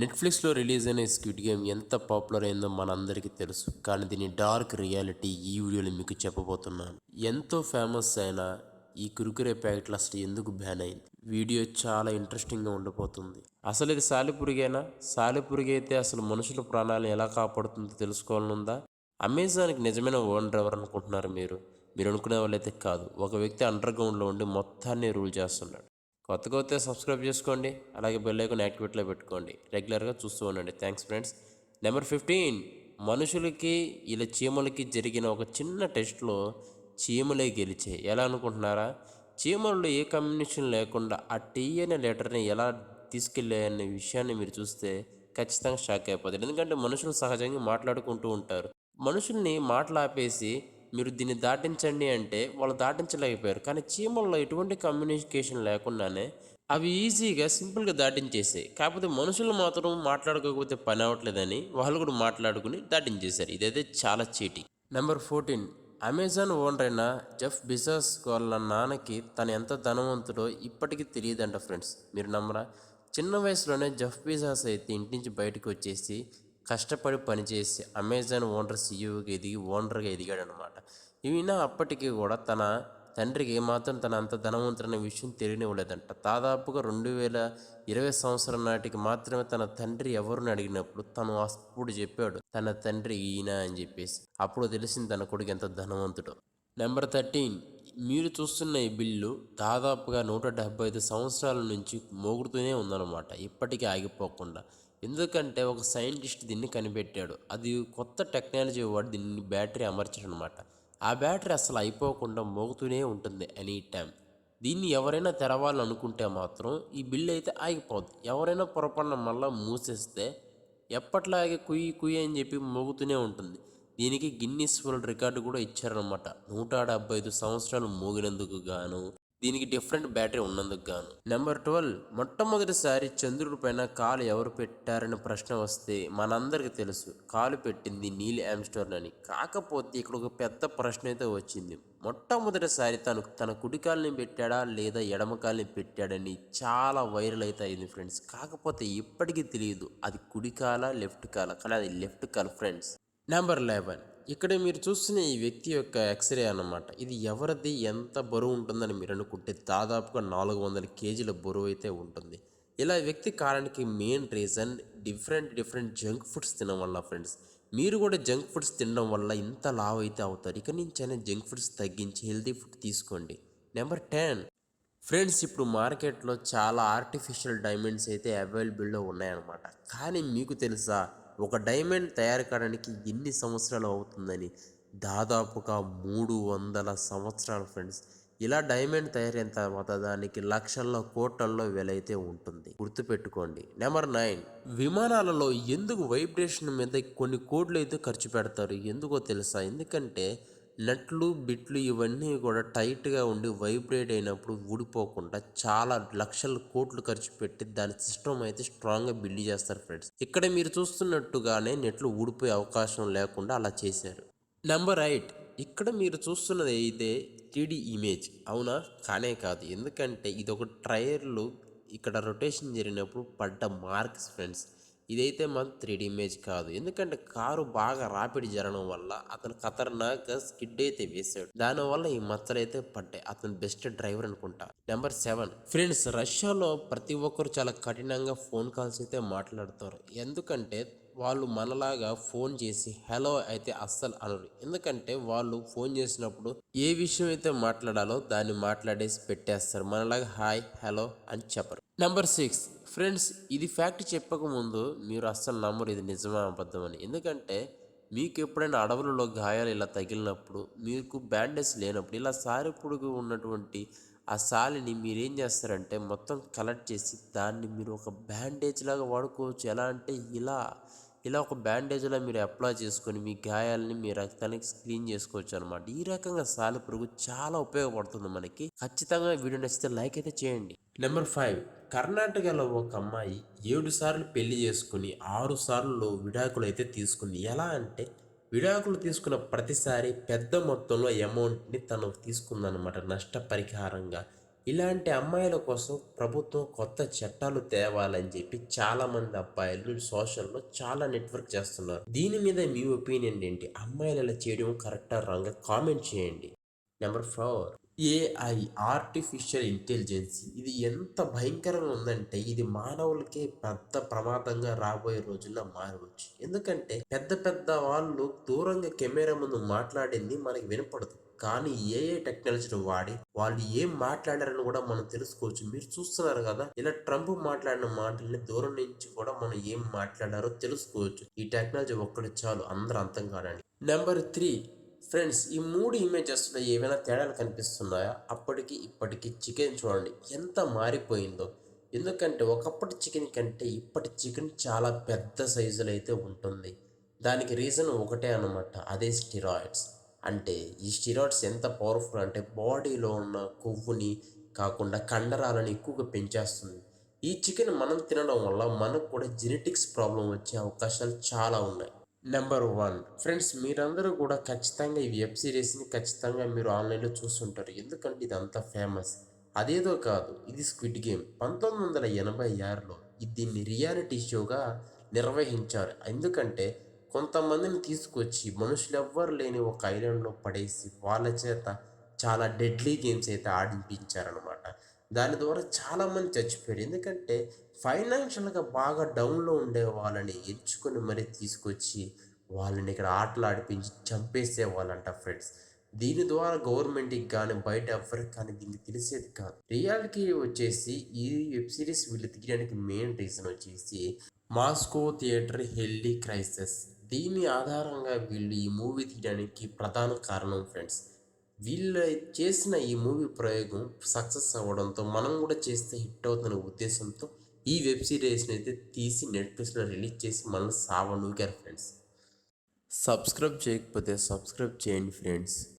నెట్ఫ్లిక్స్లో రిలీజ్ అయిన squid game ఎంత పాపులర్ అయిందో మనందరికీ తెలుసు. కానీ దీని డార్క్ రియాలిటీ ఈ వీడియోలో మీకు చెప్పబోతున్నాను. ఎంతో ఫేమస్ అయిన ఈ కురుకురే ప్యాకెట్లు అసలు ఎందుకు బ్యాన్ అయింది? వీడియో చాలా ఇంట్రెస్టింగ్గా ఉండబోతుంది అసలు ఇది సాలిపురిగేనా? సాలిపురిగి అయితే అసలు మనుషుల ప్రాణాలను ఎలా కాపాడుతుందో తెలుసుకోవాలనుందా? అమెజాన్కి నిజమైన ఓనర్ ఎవరు అనుకుంటున్నారు మీరు? మీరు అనుకునే వాళ్ళైతే కాదు. ఒక వ్యక్తి అండర్ గ్రౌండ్లో ఉండి మొత్తాన్ని రూల్ చేస్తున్నాడు. కొత్తగా వస్తే సబ్స్క్రైబ్ చేసుకోండి. అలాగే బెల్ ఐకాన్ యాక్టివేట్లో పెట్టుకోండి. రెగ్యులర్గా చూస్తూ ఉండండి. Thanks friends. Number fifteen. మనుషులకి ఇలా చీమలకి జరిగిన ఒక చిన్న టెస్ట్లో చీమలే గెలిచాయి. ఎలా అనుకుంటున్నారా? చీమల్లో ఏ కమ్యూనికేషన్ లేకుండా ఆ టీ అనే లెటర్ని ఎలా తీసుకెళ్ళాయనే విషయాన్ని మీరు చూస్తే ఖచ్చితంగా షాక్ అయిపోతారు. ఎందుకంటే మనుషులు సహజంగా మాట్లాడుకుంటూ ఉంటారు. మనుషుల్ని మాట్లాపేసి మీరు దీన్ని దాటించండి అంటే వాళ్ళు దాటించలేకపోయారు. కానీ చీమల్లో ఎటువంటి కమ్యూనికేషన్ లేకుండానే అవి ఈజీగా సింపుల్గా దాటించేసాయి. కాకపోతే మనుషులు మాత్రం మాట్లాడుకోకపోతే పని అవ్వట్లేదని వాళ్ళు కూడా మాట్లాడుకుని దాటించేశారు. ఇదైతే చాలా చీటి నెంబర్ ఫోర్టీన్ అమెజాన్ ఓనర్ అయిన జెఫ్ బిజాస్ వాళ్ళ నాన్నకి తను ఎంత ధనవంతుడో ఇప్పటికీ తెలియదంట ఫ్రెండ్స్ మీరు నమ్మరా? చిన్న వయసులోనే జెఫ్ బిజాస్ అయితే ఇంటి నుంచి బయటకు వచ్చేసి కష్టపడి పనిచేసి అమెజాన్ ఓనర్ సీఈఓగా ఎదిగి ఓనర్గా ఎదిగాడు అనమాట ఈయన అప్పటికి కూడా తన తండ్రికి ఏమాత్రం తన అంత ధనవంతుడైన విషయం తెలియనివ్వలేదంట. దాదాపుగా రెండు వేల ఇరవై సంవత్సరం నాటికి మాత్రమే తన తండ్రి ఎవరిని అడిగినప్పుడు తను అప్పుడు చెప్పాడు తన తండ్రి ఈయన అని చెప్పేసి. అప్పుడు తెలిసింది తన కొడుకు ఎంత ధనవంతుడు. Number thirteen. మీరు చూస్తున్న ఈ బిల్లు దాదాపుగా నూట డెబ్బై ఐదు సంవత్సరాల నుంచి మోగుతూనే ఉందన్నమాట. ఇప్పటికీ ఆగిపోకుండా. ఎందుకంటే ఒక సైంటిస్ట్ దీన్ని కనిపెట్టాడు. అది కొత్త టెక్నాలజీ వాడు దీన్ని బ్యాటరీ అమర్చడం అనమాట ఆ బ్యాటరీ అసలు అయిపోకుండా మోగుతూనే ఉంటుంది ఎనీ టైం దీన్ని ఎవరైనా తెరవాలనుకుంటే మాత్రం ఈ బిల్లు అయితే ఆగిపోద్ది. ఎవరైనా పొరపాటున మళ్ళీ మూసేస్తే ఎప్పట్లాగే కుయ్యి కుయ్యి అని చెప్పి మోగుతూనే ఉంటుంది. దీనికి గిన్నిస్ వరల్డ్ రికార్డు కూడా ఇచ్చారనమాట నూట డెబ్బై ఐదు సంవత్సరాలు మోగినందుకు గాను దీనికి డిఫరెంట్ బ్యాటరీ ఉన్నందుకు గాను. నెంబర్ ట్వెల్వ్ మొట్టమొదటిసారి చంద్రుడి పైన కాలు ఎవరు పెట్టారని ప్రశ్న వస్తే మనందరికీ తెలుసు కాలు పెట్టింది నీల్ యామ్స్టోర్న్ అని. కాకపోతే ఇక్కడ ఒక పెద్ద ప్రశ్న అయితే వచ్చింది. మొట్టమొదటిసారి తను తన కుడికాలని పెట్టాడా లేదా ఎడమకాలని పెట్టాడని చాలా వైరల్ అయితే అయింది ఫ్రెండ్స్. కాకపోతే ఇప్పటికీ తెలియదు అది కుడికాల లెఫ్ట్ కాల కానీ అది లెఫ్ట్ కాల ఫ్రెండ్స్. నెంబర్ లెవెన్ ఇక్కడ మీరు చూస్తున్న ఈ వ్యక్తి యొక్క ఎక్స్రే అన్నమాట. ఇది ఎవరిది? ఎంత బరువు ఉంటుందని మీరు అనుకుంటే దాదాపుగా నాలుగు వందల కేజీల బరువు అయితే ఉంటుంది. ఇలా వ్యక్తి కారణానికి main reason different different junk foods తినడం వల్ల ఫ్రెండ్స్ మీరు కూడా జంక్ ఫుడ్స్ తినడం వల్ల ఇంత లావ్ అయితే అవుతారు. ఇక నుంచైనా జంక్ ఫుడ్స్ తగ్గించి హెల్తీ ఫుడ్ తీసుకోండి. నెంబర్ టెన్ ఫ్రెండ్స్ ఇప్పుడు మార్కెట్లో చాలా ఆర్టిఫిషియల్ డైమండ్స్ అయితే అవైలబుల్లో ఉన్నాయన్నమాట. కానీ మీకు తెలుసా? ఒక డైమండ్ తయారు కావడానికి ఎన్ని సంవత్సరాలు అవుతుందని? దాదాపుగా మూడు వందల సంవత్సరాలు ఫ్రెండ్స్. ఇలా డైమండ్ తయారైన తర్వాత దానికి లక్షల్లో కోట్లల్లో వెలైతే ఉంటుంది. గుర్తుపెట్టుకోండి. Number nine. విమానాలలో ఎందుకు వైబ్రేషన్ మీద కొన్ని కోట్లు అయితే ఖర్చు పెడతారు? ఎందుకో తెలుసా? ఎందుకంటే నట్లు బిట్లు ఇవన్నీ కూడా టైట్గా ఉండి వైబ్రేట్ అయినప్పుడు ఊడిపోకుండా చాలా లక్షల కోట్లు ఖర్చు పెట్టి దాని సిస్టమ్ అయితే స్ట్రాంగ్గా బిల్డ్ చేస్తారు ఫ్రెండ్స్. ఇక్కడ మీరు చూస్తున్నట్టుగానే నెట్లు ఊడిపోయే అవకాశం లేకుండా అలా చేశారు. Number eight. ఇక్కడ మీరు చూస్తున్నది అయితే త్రీడీ ఇమేజ్. అవునా? కానే కాదు. ఎందుకంటే ఇది ఒక ట్రయర్లు ఇక్కడ రొటేషన్ జరిగినప్పుడు పడ్డ మార్క్స్ ఫ్రెండ్స్. ఇదైతే మాత్రం త్రీడీ ఇమేజ్ కాదు. ఎందుకంటే కారు బాగా రాపిడి జరగడం వల్ల అతను ఖతర్నాక్ స్కిడ్ అయితే వేశాడు. దానివల్ల ఈ మచ్చలు అయితే పడ్డాయి. అతను బెస్ట్ డ్రైవర్ అనుకుంటా. నెంబర్ సెవెన్ ఫ్రెండ్స్ రష్యాలో ప్రతి ఒక్కరు చాలా కఠినంగా ఫోన్ కాల్స్ అయితే మాట్లాడతారు. ఎందుకంటే వాళ్ళు మనలాగా ఫోన్ చేసి హలో అయితే అస్సలు అనరు. ఎందుకంటే వాళ్ళు ఫోన్ చేసినప్పుడు ఏ విషయం అయితే మాట్లాడాలో దాన్ని మాట్లాడేసి పెట్టేస్తారు. మనలాగా హాయ్ హలో అని చెప్పరు. నెంబర్ సిక్స్ ఫ్రెండ్స్ ఇది ఫ్యాక్ట్ చెప్పకముందు మీరు అస్సలు నమ్మరు ఇది నిజమా అబద్ధమని ఎందుకంటే మీకు ఎప్పుడైనా అడవులలో గాయాలు ఇలా తగిలినప్పుడు మీకు బ్యాండేజ్ లేనప్పుడు ఇలా సారి పొడుగు ఉన్నటువంటి ఆ సాలిని మీరు ఏం చేస్తారంటే మొత్తం కలెక్ట్ చేసి దాన్ని మీరు ఒక బ్యాండేజ్ లాగా వాడుకోవచ్చు. ఎలా అంటే ఇలా ఇలా ఒక బ్యాండేజ్లా మీరు అప్లై చేసుకొని మీ గాయాలని మీ రక్తానికి క్లీన్ చేసుకోవచ్చు అనమాట ఈ రకంగా సాలెపురుగు చాలా ఉపయోగపడుతుంది మనకి. ఖచ్చితంగా వీడియో నచ్చితే లైక్ అయితే చేయండి. Number five. కర్ణాటకలో ఒక అమ్మాయి ఏడు సార్లు పెళ్ళి చేసుకుని ఆరు సార్లు విడాకులు అయితే తీసుకుంది. ఎలా అంటే విడాకులు తీసుకున్న ప్రతిసారి పెద్ద మొత్తంలో అమౌంట్ని తను తీసుకుందనమాట నష్టపరిహారంగా ఇలాంటి అమ్మాయిల కోసం ప్రభుత్వం కొత్త చట్టాలు తేవాలని చెప్పి చాలా మంది అబ్బాయిలు సోషల్లో చాలా నెట్వర్క్ చేస్తున్నారు. దీని మీద మీ ఒపీనియన్ ఏంటి? అమ్మాయిలు ఇలా చేయడం కరెక్టా? రంగా కామెంట్ చేయండి. Number four. AI artificial intelligence ఇది ఎంత భయంకరంగా ఉందంటే ఇది మానవులకే పెద్ద ప్రమాదంగా రాబోయే రోజుల్లో మారవచ్చు. ఎందుకంటే పెద్ద పెద్ద వాళ్ళు దూరంగా కెమెరా ముందు మాట్లాడింది మనకి వినపడదు. కానీ ఏఐ టెక్నాలజీని వాడి వాళ్ళు ఏం మాట్లాడారని కూడా మనం తెలుసుకోవచ్చు. మీరు చూస్తున్నారు కదా ఇలా ట్రంప్ మాట్లాడిన మాటల్ని దూరం నుంచి కూడా మనం ఏం మాట్లాడారో తెలుసుకోవచ్చు. ఈ టెక్నాలజీ ఒక్కటి చాలు అందరూ అర్థం కానండి. నెంబర్ త్రీ ఫ్రెండ్స్ ఈ మూడు ఇమేజెస్లో ఏమైనా తేడాలు కనిపిస్తున్నాయా? అప్పటికి ఇప్పటికి చికెన్ చూడండి ఎంత మారిపోయిందో. ఎందుకంటే ఒకప్పటి చికెన్ కంటే ఇప్పటి చికెన్ చాలా పెద్ద సైజులో అయితే ఉంటుంది. దానికి రీజన్ ఒకటే అనమాట అదే స్టిరాయిడ్స్. అంటే ఈ స్టిరాయిడ్స్ ఎంత పవర్ఫుల్ అంటే బాడీలో ఉన్న కొవ్వుని కాకుండా కండరాలను ఎక్కువగా పెంచేస్తుంది. ఈ చికెన్ మనం తినడం వల్ల మనకు కూడా జెనెటిక్స్ ప్రాబ్లం వచ్చే అవకాశాలు చాలా ఉన్నాయి. నెంబర్ వన్ ఫ్రెండ్స్ మీరందరూ కూడా ఖచ్చితంగా ఈ వెబ్ సిరీస్ని ఖచ్చితంగా మీరు ఆన్లైన్లో చూస్తుంటారు. ఎందుకంటే ఇది అంత ఫేమస్ అదేదో కాదు ఇది స్క్విడ్ గేమ్ పంతొమ్మిది వందల ఎనభై ఆరులో దీన్ని రియాలిటీ షోగా నిర్వహించారు. ఎందుకంటే కొంతమందిని తీసుకొచ్చి మనుషులు ఎవ్వరు లేని ఒక ఐలాండ్లో పడేసి వాళ్ళ చేత చాలా డెడ్లీ గేమ్స్ అయితే ఆడింపించారనమాట దాని ద్వారా చాలామంది చచ్చిపోయారు. ఎందుకంటే ఫైనాన్షియల్గా బాగా డౌన్లో ఉండే వాళ్ళని ఎంచుకొని మరీ తీసుకొచ్చి వాళ్ళని ఇక్కడ ఆటలు ఆడిపించి చంపేసే వాళ్ళంట ఫ్రెండ్స్. దీని ద్వారా గవర్నమెంట్కి కానీ బయట ఎవరికి కానీ దీనికి తెలిసేది కాదు. రియాలిటీ వచ్చేసి ఈ వెబ్ సిరీస్ వీళ్ళు తీయడానికి మెయిన్ రీజన్ వచ్చేసి మాస్కో థియేటర్ హెల్లీ క్రైసిస్. దీని ఆధారంగా వీళ్ళు ఈ మూవీ తీయడానికి ప్రధాన కారణం ఫ్రెండ్స్ వీళ్ళు చేసిన ఈ మూవీ ప్రయోగం సక్సెస్ అవ్వడంతో మనం కూడా చేస్తే హిట్ అవుతున్న ఉద్దేశంతో ఈ వెబ్ సిరీస్ని అయితే తీసి నెట్ఫ్లిక్స్లో రిలీజ్ చేసి మనల్ని సావనూగారు ఫ్రెండ్స్. సబ్స్క్రైబ్ చేయకపోతే సబ్స్క్రైబ్ చేయండి ఫ్రెండ్స్.